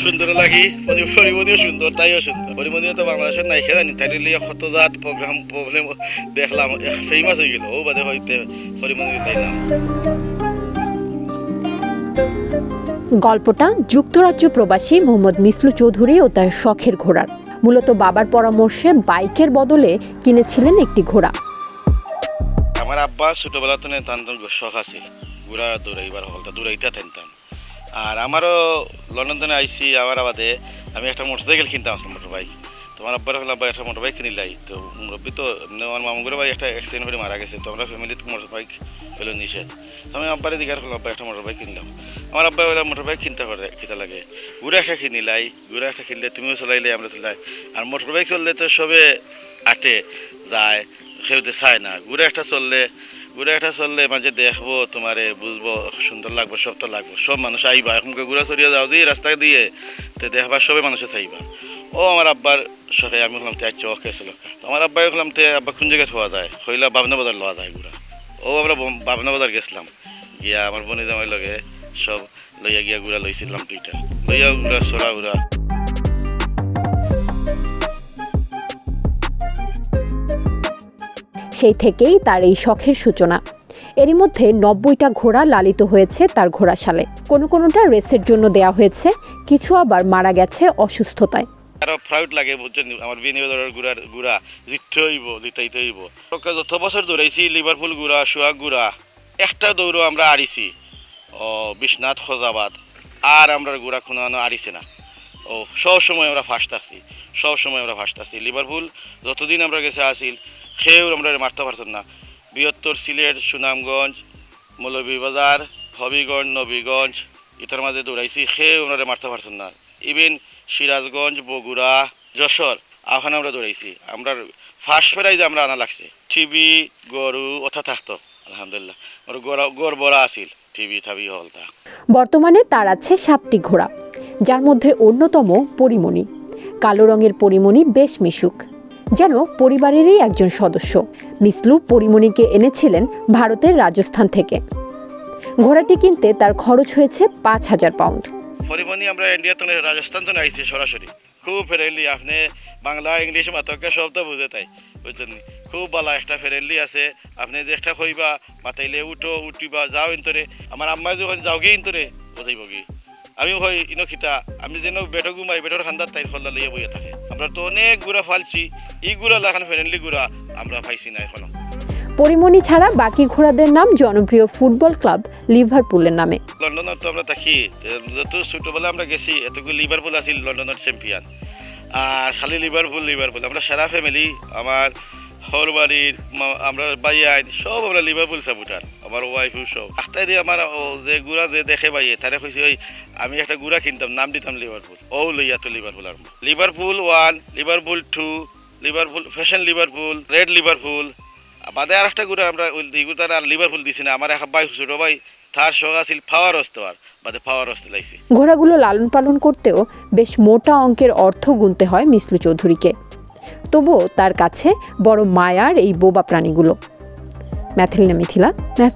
সুন্দর লাগি পরি- পরিমণিও সুন্দর তাইও সুন্দর পরিমণিও তো বাংলাদেশের নাই খেলা নি তাই লিয়ে কত জাত প্রোগ্রাম প্রবলেম দেখলাম ফেমাস হয়ে গেল। ও বাদে হইতে পরিমণি তাইলাম গল্পটা যুক্তরাজ্য প্রবাসী মোহাম্মদ মিসলু চৌধুরী ও তার শখের ঘোড়ার। মূলত বাবার পরামর্শে বাইকের বদলে কিনেছিলেন একটি ঘোড়া। আমার আব্বা ছোটবেলা তো শখ আছিল। ঘোড়া দৌড়াইবার হলটা দৌড়াইতে থাকতাম আর আমারও লন্ডন আইসি আমার আবাদে আমি একটা মোটরসাইকেল কিনতাম আসলাম মোটর বাইক তোমার আব্বার হলো, আব্বা একটা মোটর বাইক কিনিলাই তো মুরব্বী তো আমার মামুগুলো ভাই একটা অ্যাক্সিডেন্ট করে মারা গেছে, তো আমরা ফ্যামিলিতে মোটর বাইক হলো নিষেধ। তো আমি আব্বারে দিঘার হলো, আব্বা একটা মোটর বাইক কিনলাম। আমার আব্বা বলে মোটর বাইক কিনতে করে কিতা লাগে। ঘুরে একটা কিনিলাই ঘুরে একটা কিনলে তুমিও চলাইলে আমরা চলাই। আর মোটর বাইক চললে তো সবে আটে, যায় কেউতে চায় না। ঘুরে একটা চললে ঘুরে একটা চললে মাঝে দেখব, তোমারে বুঝব, সুন্দর লাগবো সব তো লাগবো। সব মানুষ আইবা এখন ঘুরা চড়িয়ে যাও যে রাস্তা দিয়ে, তো দেখবা সবে মানুষে চাইবা ও আমার আব্বার শখে আমি হলাম তে আচ্ছা ওকে তো আমার আব্বাই হলাম তে, আব্বা কোন জায়গায় থোয়া যায়? হইলা বাবনা বাজার লওয়া যায় ঘুরা ও আমরা বাবনা বাজার গেছিলাম। গিয়া আমার বনি জামাই লগে সব লইয়া গিয়া ঘুরা লইছিলাম দুইটা। লইয়া ঘুরা সরা ঘুরা সেই থেকেই তার এই শখের সূচনা। এরই মধ্যে নব্বইটা ঘোড়া লালিত হয়েছে তার ঘোড়াশালে। কোনো কোনোটা রেসের জন্য দেয়া হয়েছে, কিছু আবার মারা গেছে অসুস্থতায়। আরও প্রাউড লাগে বুঝছেন, আমার বিনিয়োগের গুড়ার গুড়া, জিততে হইব, জিতাইতে হইব। যত বছর দৌড়াইছি লিভারপুল গুড়া, সোহাগ গুড়া, একটা দৌড়ও আমরা আড়িছি। ও, বিশ্বনাথ খোজাবাদ, আর আমরা গুড়া কোনো আড়িছে না। ও সব সময় আমরা ফার্স্ট আছি সব সময় আমরা ফার্স্ট আছি। লিভারপুল যতদিন আমরা গেছে, আসিল সেও আমরা মারতে পারতাম না। বৃহত্তর সিলেট, সুনামগঞ্জ, মৌলভীবাজার, হবিগঞ্জ, নবীগঞ্জ এটার মাঝে দৌড়াইছি, সেও আমরা মারতে পারতাম না। ইভেন সিরাজগঞ্জ, বগুড়া, যশোর ওখানে আমরা দৌড়াইছি। আমরা ফার্স্ট প্রাইজ আমরা আনা লাগছে। টিভি গরু, ওথা থাকতো, আলহামদুলিল্লাহ। গড় বড়া আছিল টিভি থাবি হলতা। বর্তমানে তার আছে সাতটি ঘোড়া, যার মধ্যে অন্যতম পরিমণি। কালো রঙের পরিমণি বেশ মিশুক। যেন পরিবারেরই একজন সদস্য। মিসলু পরিমণিকে এনেছিলেন ভারতের রাজস্থান থেকে। ঘোড়াটি কিনতে তার খরচ হয়েছে পাঁচ হাজার পাউন্ড। পরিমণি, আমরা ইন্ডিয়া তো রাজস্থান তো আইছি সরাসরি। খুব ফ্রেন্ডলি আপনি বাংলা, ইংলিশ মাতকে সব তো বুঝে তাই, বুঝছেন? খুব ভালো, একটা ফ্রেন্ডলি আছে। আপনি যে একটা কইবা মাতাইলে উঠো উঠিবা, যাও ইন্তরে। আমার আম্মাই যখন যাও গিয়ে ইন্তরে, বুঝাইব কি? আমি হই ইনো খিতা আমি যেন বেটো ঘুমাই বেটোর খান্দার তাই খল্লা লইয়া বইয়া থাকে। আমরা তো অনেক গুড়া ফালছি ই গুড়া লাখান ফ্রেন্ডলি গুড়া আমরা পাইছি না এখনও। পরিমণি ছাড়া বাকি ঘোড়াদের নাম জনপ্রিয় ফুটবল ক্লাব লিভারপুলের নামে। লন্ডনত তো আমরা থাকি যত ছোটবেলা আমরা গেছি এতগুলো লিভারপুল আছিল লন্ডনের চ্যাম্পিয়ন আর খালি লিভারপুল লিভারপুল আমরা সারা ফ্যামিলি আমার হর বাড়ির আমরা বাই আইন, সব আমরা লিভারপুল সাপোর্টার আমার ওয়াইফও সব। আস্তে দিয়ে আমার যে গুড়া যে দেখে বাইয়ে, তারে কইছে, ওই, আমি একটা গুড়া কিনতাম, নাম দিতাম লিভারপুল ও লইয়া তো লিভারপুল আর Liverpool one Liverpool two Liverpool fashion Liverpool red Liverpool বাদে আর একটা গুড়া আমরা, ওই দিগুতার আর লিভারপুল দিছি না, আমার এক ভাই ছোট ভাই, তার শখ আছিল পাওয়ার আর বাদে পাওয়ার অস্তে লাইছি। ঘোড়াগুলো লালন পালন করতেও বেশ মোটা অঙ্কের অর্থ গুনতে হয় মিসলু চৌধুরীকে। তবুও তার কাছে বড় মায়ার এই বোবা প্রাণীগুলো। ম্যাথিলিনা মিথিলা ম্যাথ